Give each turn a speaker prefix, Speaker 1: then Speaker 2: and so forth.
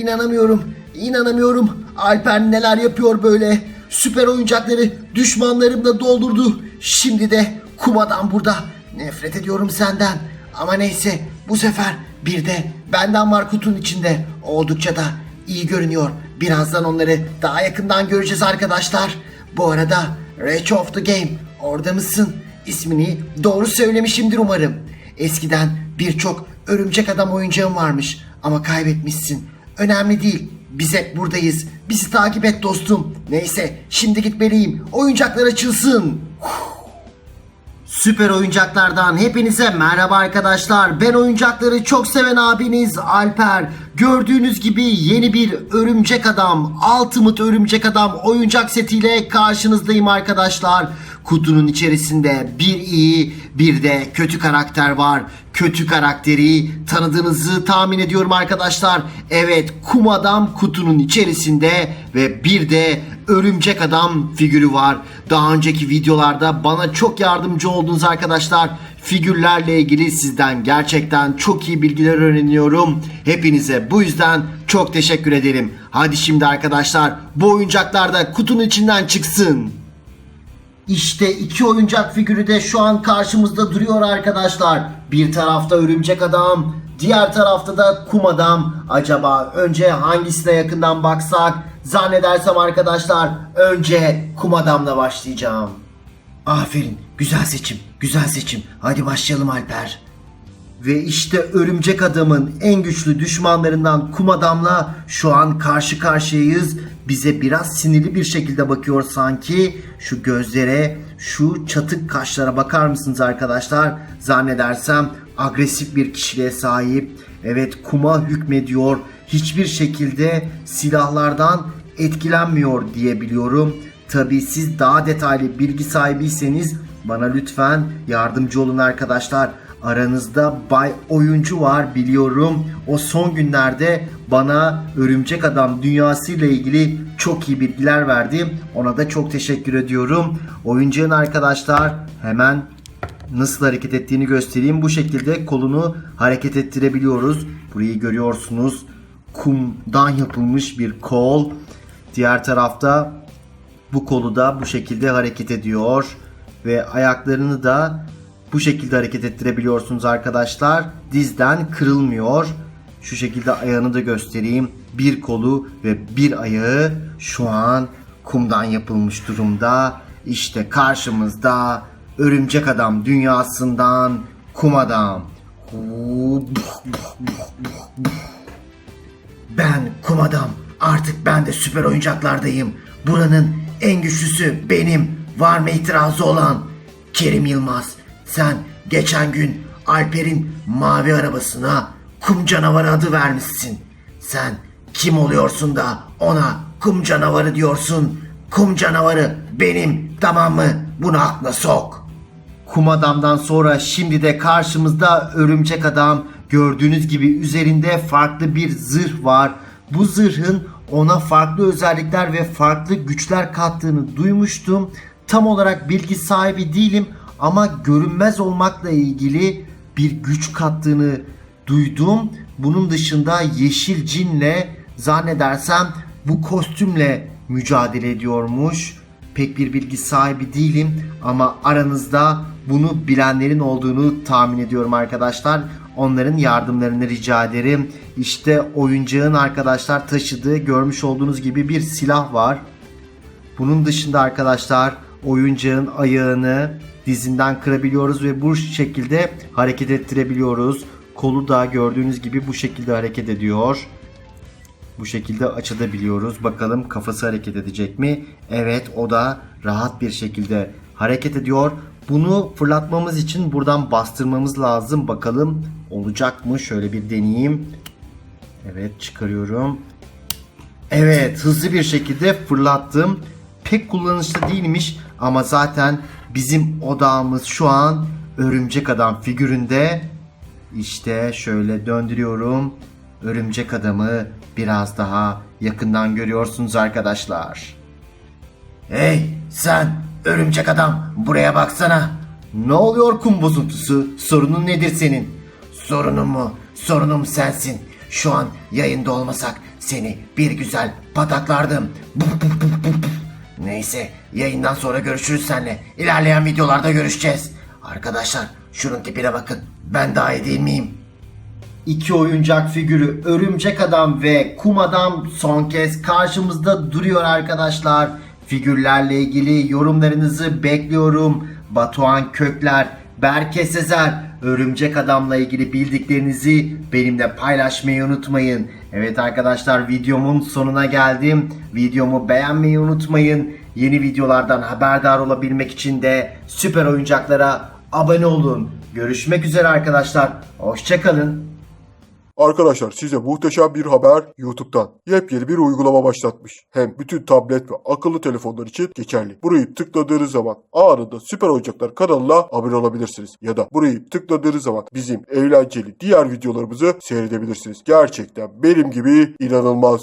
Speaker 1: İnanamıyorum. İnanamıyorum. Alper neler yapıyor böyle. Süper oyuncakları düşmanlarımla doldurdu. Şimdi de kumadan burada. Nefret ediyorum senden. Ama neyse bu sefer bir de benden var kutunun içinde. Oldukça da iyi görünüyor. Birazdan onları daha yakından göreceğiz arkadaşlar. Bu arada Rage of the Game orada mısın? İsmini doğru söylemişimdir umarım. Eskiden birçok örümcek adam oyuncağım varmış ama kaybetmişsin. Önemli değil. Biz hep buradayız. Bizi takip et dostum. Neyse şimdi gitmeliyim. Oyuncaklar açılsın. Süper oyuncaklardan hepinize merhaba arkadaşlar. Ben oyuncakları çok seven abiniz Alper. Gördüğünüz gibi yeni bir örümcek adam, Ultimate örümcek adam oyuncak setiyle karşınızdayım arkadaşlar. Kutunun içerisinde bir iyi bir de kötü karakter var. Kötü karakteri tanıdığınızı tahmin ediyorum arkadaşlar. Evet kum adam kutunun içerisinde ve bir de örümcek adam figürü var. Daha önceki videolarda bana çok yardımcı oldunuz arkadaşlar. Figürlerle ilgili sizden gerçekten çok iyi bilgiler öğreniyorum. Hepinize bu yüzden çok teşekkür ederim. Hadi şimdi arkadaşlar bu oyuncaklar da kutunun içinden çıksın. İşte iki oyuncak figürü de şu an karşımızda duruyor arkadaşlar. Bir tarafta örümcek adam, diğer tarafta da kum adam. Acaba önce hangisine yakından baksak? Zannedersem arkadaşlar önce kum adamla başlayacağım. Aferin, güzel seçim, güzel seçim. Hadi başlayalım Alper. Ve işte örümcek adamın en güçlü düşmanlarından kum adamla şu an karşı karşıyayız. Bize biraz sinirli bir şekilde bakıyor sanki. Şu gözlere, şu çatık kaşlara bakar mısınız arkadaşlar? Zannedersem agresif bir kişiliğe sahip. Evet kuma hükmediyor. Hiçbir şekilde silahlardan etkilenmiyor diye biliyorum. Tabii siz daha detaylı bilgi sahibiyseniz bana lütfen yardımcı olun arkadaşlar. Aranızda Bay Oyuncu var biliyorum. O son günlerde bana Örümcek Adam dünyası ile ilgili çok iyi bilgiler verdi. Ona da çok teşekkür ediyorum. Oyuncunun arkadaşlar hemen nasıl hareket ettiğini göstereyim. Bu şekilde kolunu hareket ettirebiliyoruz. Burayı görüyorsunuz. Kumdan yapılmış bir kol. Diğer tarafta bu kolu da bu şekilde hareket ediyor ve ayaklarını da bu şekilde hareket ettirebiliyorsunuz arkadaşlar. Dizden kırılmıyor. Şu şekilde ayağını da göstereyim. Bir kolu ve bir ayağı şu an kumdan yapılmış durumda. İşte karşımızda örümcek adam dünyasından kum adam. Ben kum adam. Artık ben de süper oyuncaklardayım. Buranın en güçlüsü benim. Var mı itirazı olan? Kerim Yılmaz. Sen geçen gün Alper'in mavi arabasına kum canavarı adı vermişsin. Sen kim oluyorsun da ona kum canavarı diyorsun? Kum canavarı benim tamam mı? Bunu aklına sok. Kum adamdan sonra şimdi de karşımızda örümcek adam. Gördüğünüz gibi üzerinde farklı bir zırh var. Bu zırhın ona farklı özellikler ve farklı güçler kattığını duymuştum. Tam olarak bilgi sahibi değilim ama görünmez olmakla ilgili bir güç kattığını duydum. Bunun dışında yeşil cinle zannedersem bu kostümle mücadele ediyormuş. Pek bir bilgi sahibi değilim ama aranızda bunu bilenlerin olduğunu tahmin ediyorum arkadaşlar. Onların yardımlarını rica ederim. İşte oyuncağın arkadaşlar taşıdığı görmüş olduğunuz gibi bir silah var. Bunun dışında arkadaşlar oyuncağın ayağını dizinden kırabiliyoruz ve bu şekilde hareket ettirebiliyoruz. Kolu da gördüğünüz gibi bu şekilde hareket ediyor. Bu şekilde açabiliyoruz. Bakalım kafası hareket edecek mi? Evet o da rahat bir şekilde hareket ediyor. Bunu fırlatmamız için buradan bastırmamız lazım. Bakalım olacak mı? Şöyle bir deneyeyim. Evet çıkarıyorum. Evet hızlı bir şekilde fırlattım. Pek kullanışlı değilmiş ama zaten bizim odağımız şu an örümcek adam figüründe. İşte şöyle döndürüyorum. Örümcek adamı biraz daha yakından görüyorsunuz arkadaşlar. Hey sen örümcek adam buraya baksana. Ne oluyor kum bozuntusu? Sorunun nedir senin? Sorunum mu? Sorunum sensin. Şu an yayında olmasak seni bir güzel pataklardım. Buf, buf, buf. Neyse yayından sonra görüşürüz seninle. İlerleyen videolarda görüşeceğiz. Arkadaşlar şunun tipine bakın. Ben daha iyi değil miyim? İki oyuncak figürü Örümcek Adam ve Kum Adam son kez karşımızda duruyor arkadaşlar. Figürlerle ilgili yorumlarınızı bekliyorum. Batuhan Kökler, Berke Sezer, Örümcek Adam'la ilgili bildiklerinizi benimle paylaşmayı unutmayın. Evet arkadaşlar videomun sonuna geldim. Videomu beğenmeyi unutmayın. Yeni videolardan haberdar olabilmek için de süper oyuncaklara abone olun. Görüşmek üzere arkadaşlar. Hoşçakalın.
Speaker 2: Arkadaşlar size muhteşem bir haber YouTube'dan. Yepyeni bir uygulama başlatmış. Hem bütün tablet ve akıllı telefonlar için geçerli. Burayı tıkladığınız zaman anında Süper Oyuncaklar kanalına abone olabilirsiniz. Ya da burayı tıkladığınız zaman bizim eğlenceli diğer videolarımızı seyredebilirsiniz. Gerçekten benim gibi inanılmaz.